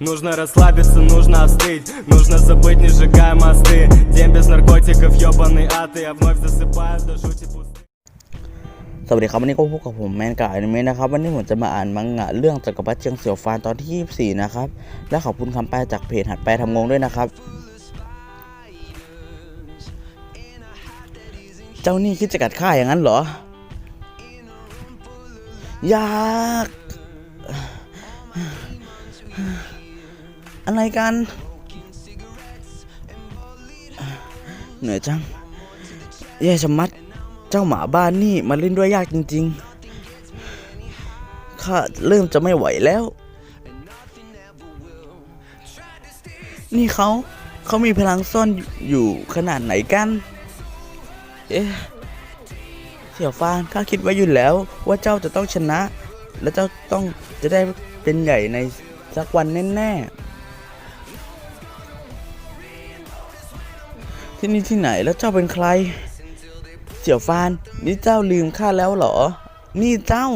Нужно расслабиться, нужно остыть Нужно забыть, не сжигая мосты День без наркотиков, ёбаный ад И я вновь засыпаю до жути пусты สวัสดีครับวันนี้ก็พบกับผมแมนกาอนิเมะนะครับ วันนี้ผมจะมาอ่านมังงะเรื่องจักรพรรดิเชียงเสี่ยวฟานตอนที่ 24 นะครับ และขอบคุณคำแปลจากเพจหัดแปลทำงงด้วยนะครับ เจ้านี่คิดจะกัดข้าอย่างนั้นเหรอ อยาก อะไรกัน เหนื่อยจังแย่ชะมัด เจ้าหมาบ้านนี่มันเล่นด้วยยากจริง ๆ ข้าเริ่มจะไม่ไหวแล้ว นี่เขาเขามีพลังซ่อนอยู่ขนาดไหนกัน เอ๊ะเสี่ยวฟานข้าคิดไว้อยู่แล้วว่าเจ้าจะต้องชนะ และเจ้าต้องจะได้เป็นใหญ่ในสักวันแน่ๆ ที่นี่ที่ไหนแล้วเจ้าเป็นใคร เสี่ยวฟานนี่เจ้าลืมข้าแล้วเหรอ นี่เจ้า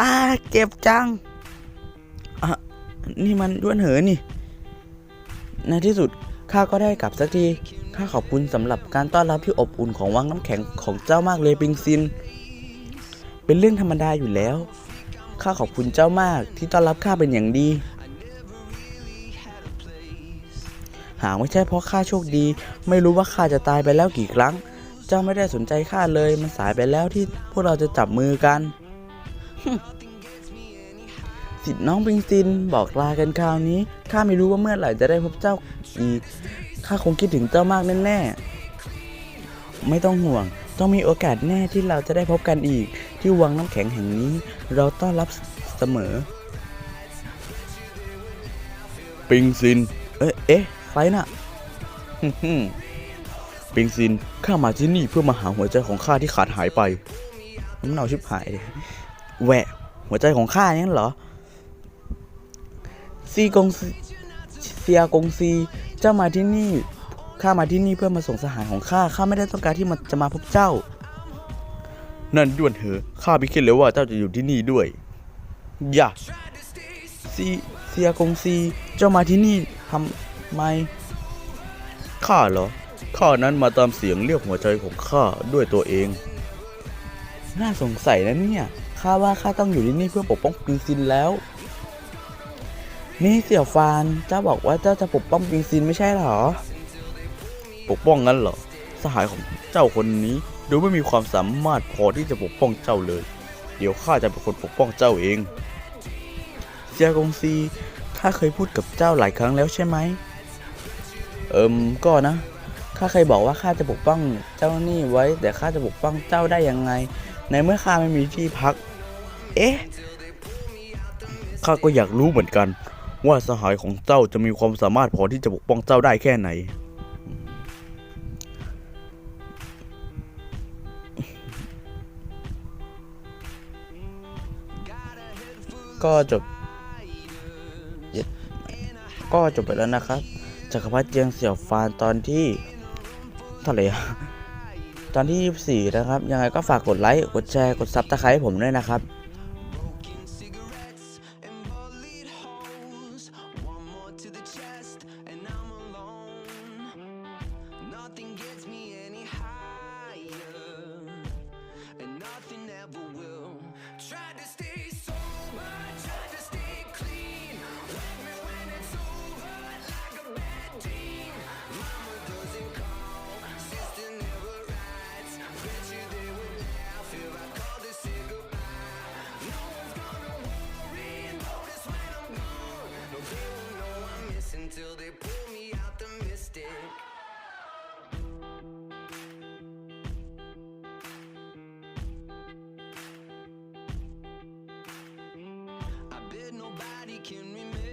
อ่าเก็บจังอะนี่มันด้วนเหอนี่ ในที่สุดข้าก็ได้กลับสักที ข้าขอบคุณสำหรับการต้อนรับที่อบอุ่นของวังน้ำแข็งของเจ้ามากเลยปิงซิน เป็นเรื่องธรรมดาอยู่แล้ว ข้าขอบคุณเจ้ามากที่ต้อนรับข้าเป็นอย่างดี หากไม่ใช่เพราะข้าโชคดี ไม่รู้ว่าข้าจะตายไปแล้วกี่ครั้ง เจ้าไม่ได้สนใจข้าเลยมันสายไปแล้วที่พวกเราจะจับมือกันสิทธิ์น้องปิงซินบอกลากันคราวนี้ข้าไม่รู้ว่าเมื่อไหร่จะได้พบเจ้าอีกข้าคงคิดถึงเจ้ามากแน่ๆไม่ต้องห่วง ต้องมีโอกาสแน่ที่เราจะได้พบกันอีก ที่วังน้ำแข็งแห่งนี้ เราต้อนรับเสมอ ปิงซิน เอ๊ะ เอ๊ะใครน่ะปิงซินข้ามาที่นี่เพื่อมาหาหัวใจของข้าที่ขาดหายไปน้ำเน่าชิบหายเลยแหวะ หัวใจของข้าอย่างนั้นเหรอ ซีกงซีเซียกงซี เจ้ามาที่นี่ ข้ามาที่นี่เพื่อมาส่งสหายของข้า ข้าไม่ได้ต้องการที่มันจะมาพบเจ้า นั่นด้วนเหอะข้าไม่คิดเลยว่าเจ้าจะอยู่ที่นี่ด้วย อย่าซีเซียกงซี เจ้ามาที่นี่ทำ ไมข้าเหรอ ข้านั้นมาตามเสียงเรียกหัวใจของข้าด้วยตัวเอง น่าสงสัยนะเนี่ย ข้าว่าข้าต้องอยู่ที่นี่เพื่อปกป้องปิงซินแล้ว นี่เสี่ยวฟานเจ้าบอกว่าเจ้าจะปกป้องปิงซินไม่ใช่เหรอ ปกป้องงั้นเหรอ สหายของเจ้าคนนี้ดูไม่มีความสามารถพอที่จะปกป้องเจ้าเลย เดี๋ยวข้าจะเป็นคนปกป้องเจ้าเองเซียกงซี ข้าเคยพูดกับเจ้าหลายครั้งแล้วใช่ไหม เอิมก็นะ ข้าเคยบอกว่าข้าจะปกป้องเจ้านี่ไว้ แต่ข้าจะปกป้องเจ้าได้ยังไง ในเมื่อข้าไม่มีที่พัก เอ๊ะ ข้าก็อยากรู้เหมือนกัน ว่าสหายของเจ้าจะมีความสามารถพอที่จะปกป้องเจ้าได้แค่ไหน ก็จบ ก็จบไปแล้วนะครับ จักรพรรดิเจียงเสี่ยวฟานตอนที่เท่าไหร่ตอนที่ 24 นะครับ ยังไงก็ฝากกดไลค์ กดแชร์ กดซับสไครต์ให้ผมด้วยนะครับ nobody can remember